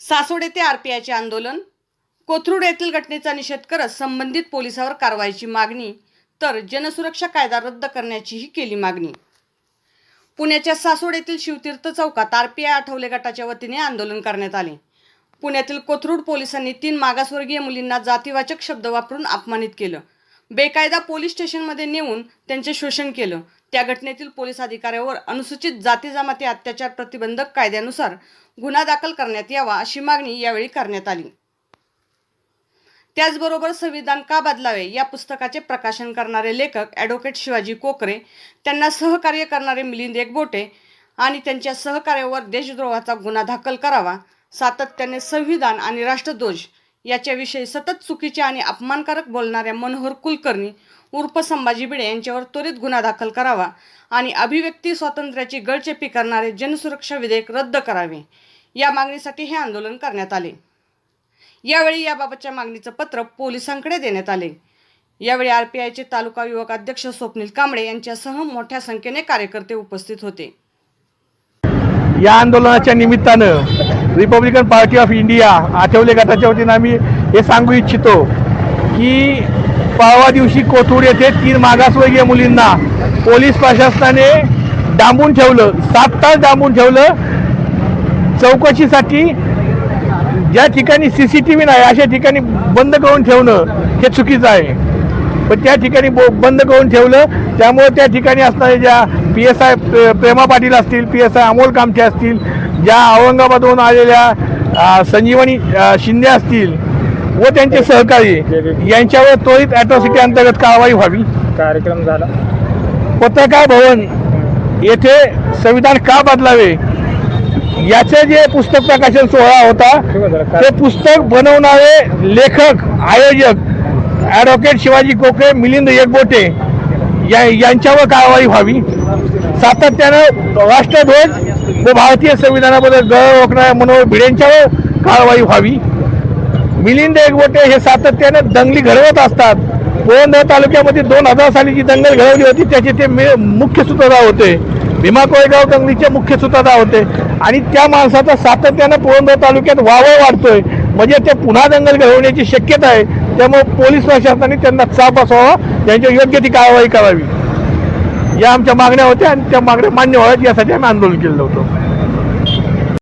सासोड येथे आरपीआयचे आंदोलन कोथरूड येथील घटनेचा निषेध करत संबंधित पोलिसावर कारवाईची मागणी तर जनसुरक्षा कायदा रद्द करण्याचीही केली मागणी. पुण्याच्या सासोड येथील शिवतीर्थ चौकात आरपीआय आठवले गटाच्या वतीने आंदोलन करण्यात आले. पुण्यातील कोथरूड पोलिसांनी तीन मागासवर्गीय मुलींना जातीवाचक शब्द वापरून अपमानित केलं. बेकायदा पोलीस स्टेशनमध्ये नेऊन त्यांचे शोषण केलं. त्या घटनेतील पोलीस अधिकाऱ्यावर अनुसूचित जाती जमाती अत्याचार प्रतिबंधक कायद्यानुसार गुन्हा दाखल करण्यात यावा अशी मागणी यावेळी करण्यात आली. त्याचबरोबर संविधान का बदलावे या पुस्तकाचे प्रकाशन करणारे लेखक ॲडव्होकेट शिवाजी कोकरे त्यांना सहकार्य करणारे मिलिंद एकबोटे आणि त्यांच्या सहकार्यावर देशद्रोहाचा गुन्हा दाखल करावा सातत्याने संविधान आणि राष्ट्रध्वज याच्याविषयी सतत चुकीच्या आणि अपमानकारक बोलणाऱ्या मनोहर कुलकर्णी उर्फ संभाजी भिडे यांच्यावर त्वरित गुन्हा दाखल करावा आणि अभिव्यक्ती स्वातंत्र्याची गळचेपी करणारे जनसुरक्षा विधेयक रद्द करावे. या मागणीसाठी हे आंदोलन करण्यात आले. यावेळी याबाबतच्या मागणीचं पत्र पोलिसांकडे देण्यात आले. यावेळी आर पी आयचे तालुका युवक अध्यक्ष स्वप्नील कांबळे यांच्यासह मोठ्या संख्येने कार्यकर्ते उपस्थित होते. या आंदोलनाच्या निमित्तानं Republican party of India Athawale गटाच्या वतीनं आम्ही हे सांगू इच्छितो की परवा दिवशी कोथरूड येथे तीन मागासवर्गीय मुलींना पोलीस प्रशासनाने डांबून ठेवलं सात तास डांबून ठेवलं. चौकशीसाठी ज्या ठिकाणी सी सी टी व्ही नाही अशा ठिकाणी बंद करून ठेवणं हे चुकीचं आहे. पण त्या ठिकाणी बो बंद करून ठेवलं त्यामुळे त्या ठिकाणी असणाऱ्या ज्या P S I Prema Patil असतील P S I Amol Kamthe असतील ज्या औरंगाबादहून आलेल्या संजीवनी शिंदे असतील व त्यांचे सहकारी यांच्यावर त्वरित अॅट्रॉसिटी अंतर्गत कारवाई व्हावी. कार्यक्रम झाला. पत्रकार भवन येथे संविधान का बदलावे? याचे जे पुस्तक प्रकाशन सोहळा होता ते पुस्तक बनवणारे लेखक आयोजक ॲडव्होकेट शिवाजी कोकरे मिलिंद एकबोटे या यांच्यावर कारवाई व्हावी. सातत्यानं राष्ट्रध्वज व भारतीय संविधानाबद्दल गळ ओकणाऱ्या मनोहर भिडेंच्यावर कारवाई व्हावी. मिलिंद एकवटे हे सातत्यानं दंगली घडवत असतात. पुरंदर तालुक्यामध्ये दोन हजार साली जी दंगल घडवली होती त्याचे ते मे- मुख्य सूत्रधार होते. भीमा कोळेगाव दंगलीचे मुख्य सूत्रधार होते. आणि त्या माणसाचा सातत्यानं पुरंदर तालुक्यात वावळ वाढतोय. म्हणजे ते पुन्हा दंगल घडवण्याची शक्यता आहे. त्यामुळे पोलीस प्रशासनाने त्यांना चाप असावा त्यांच्या योग्य ती कारवाई करावी. या आमच्या मागण्या होत्या आणि त्या मागण्या मान्य व्हाव्यात यासाठी आम्ही आंदोलन केलं होतं.